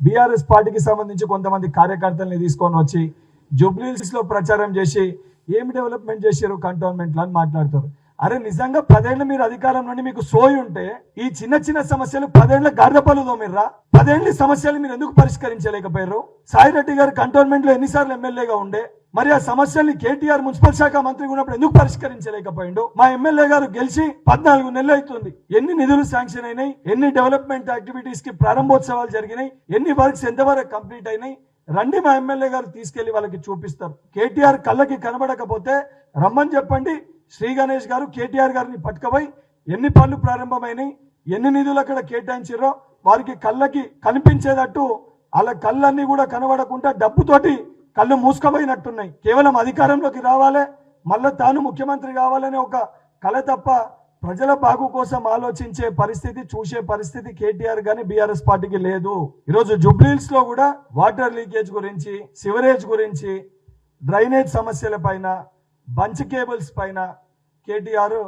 BRS పార్టీకి సంబంధించి కొంతమంది కార్యకర్తల్ని తీసుకొని వచ్చి జూబ్లీస్లో ప్రచారం చేసి ఏమి డెవలప్మెంట్ చేశారు కంటోన్మెంట్లో అని మాట్లాడతారు. అరే నిజంగా పదేళ్ళు మీరు అధికారం నుండి మీకు సోయి ఉంటే ఈ చిన్న చిన్న సమస్యలు పదేళ్ళ గాడిదపలు తోమిర్రా పదేళ్ళ సమస్యలు మీరు ఎందుకు పరిష్కరించలేకపోయారు? సాయిరెడ్డి గారు కంటోన్మెంట్లో ఎన్నిసార్లు ఎమ్మెల్యేగా ఉండే మరి ఆ సమస్యల్ని కేటీఆర్ మున్సిపల్ శాఖ మంత్రిగా ఉన్నప్పుడు ఎందుకు పరిష్కరించలేకపోయిండు? మా ఎమ్మెల్యే గారు గెలిచి పద్నాలుగు నెలలు అవుతుంది. ఎన్ని నిధులు శాంక్షన్ అయినాయి? ఎన్ని డెవలప్మెంట్ యాక్టివిటీస్కి ప్రారంభోత్సవాలు జరిగినాయి? ఎన్ని వర్క్స్ ఎంతవరకు కంప్లీట్ అయినాయి? రండి మా ఎమ్మెల్యే గారు తీసుకెళ్ళి వాళ్ళకి చూపిస్తారు. కేటీఆర్ కళ్ళకి కనబడకపోతే రమ్మని చెప్పండి. శ్రీ గణేష్ గారు కేటీఆర్ గారిని పట్టుకపోయి ఎన్ని పనులు ప్రారంభమైనాయి? ఎన్ని నిధులు అక్కడ కేటాయించారో వారికి కళ్ళకి కనిపించేటట్టు వాళ్ళ కళ్ళన్నీ కూడా కనబడకుండా డబ్బుతోటి కళ్ళు మూసుకుపోయినట్టున్నాయి. కేవలం అధికారంలోకి రావాలే మళ్ళీ తాను ముఖ్యమంత్రి కావాలనే ఒక కళ తప్ప ప్రజల బాగు కోసం ఆలోచించే పరిస్థితి చూసే పరిస్థితి కేటీఆర్ గాని బీఆర్ఎస్ పార్టీకి లేదు. ఈరోజు జుబ్లీల్స్లో కూడా వాటర్ లీకేజ్ గురించి సివరేజ్ గురించి డ్రైనేజ్ సమస్యల పైన బంచ్ కేబుల్స్ పైన కేటీఆర్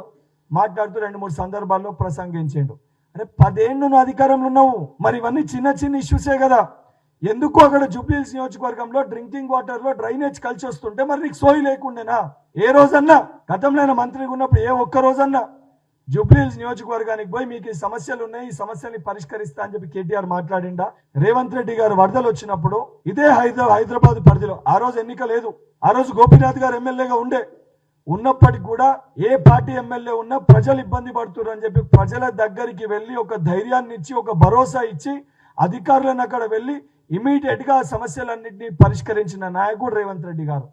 మాట్లాడుతూ రెండు మూడు సందర్భాల్లో ప్రసంగించిండు. అరే పదేళ్ళు నువ్వు అధికారంలో ఉన్నావు? మరి ఇవన్నీ చిన్న చిన్న ఇష్యూసే కదా. ఎందుకు అక్కడ జూబ్లీహిల్స్ నియోజకవర్గంలో డ్రింకింగ్ వాటర్లో డ్రైనేజ్ కలిసి వస్తుంటే మరి నీకు సోయి లేకుండేనా? ఏ రోజన్నా? గతంలో మంత్రిగా ఉన్నప్పుడు ఏ ఒక్క రోజన్నా? జూబ్లీహిల్స్ నియోజకవర్గానికి పోయి మీకు ఈ సమస్యలు ఉన్నాయి ఈ సమస్యల్ని పరిష్కరిస్తా అని చెప్పి కేటీఆర్ మాట్లాడిండా? రేవంత్ రెడ్డి గారు వరదలు వచ్చినప్పుడు ఇదే హైదరాబాద్ హైదరాబాద్ పరిధిలో. ఆ రోజు ఎన్నిక లేదు. ఆ రోజు గోపీనాథ్ గారు ఎమ్మెల్యేగా ఉండే. ఉన్నప్పటికీ కూడా ఏ పార్టీ ఎమ్మెల్యే ఉన్నా ప్రజలు ఇబ్బంది పడుతున్నారు అని చెప్పి ప్రజల దగ్గరికి వెళ్ళి ఒక ధైర్యాన్ని ఇచ్చి ఒక భరోసా ఇచ్చి అధికారులను అక్కడ వెళ్ళి ఇమీడియట్గా సమస్యలన్నింటినీ పరిష్కరించిన నాయకుడు రేవంత్ రెడ్డి గారు.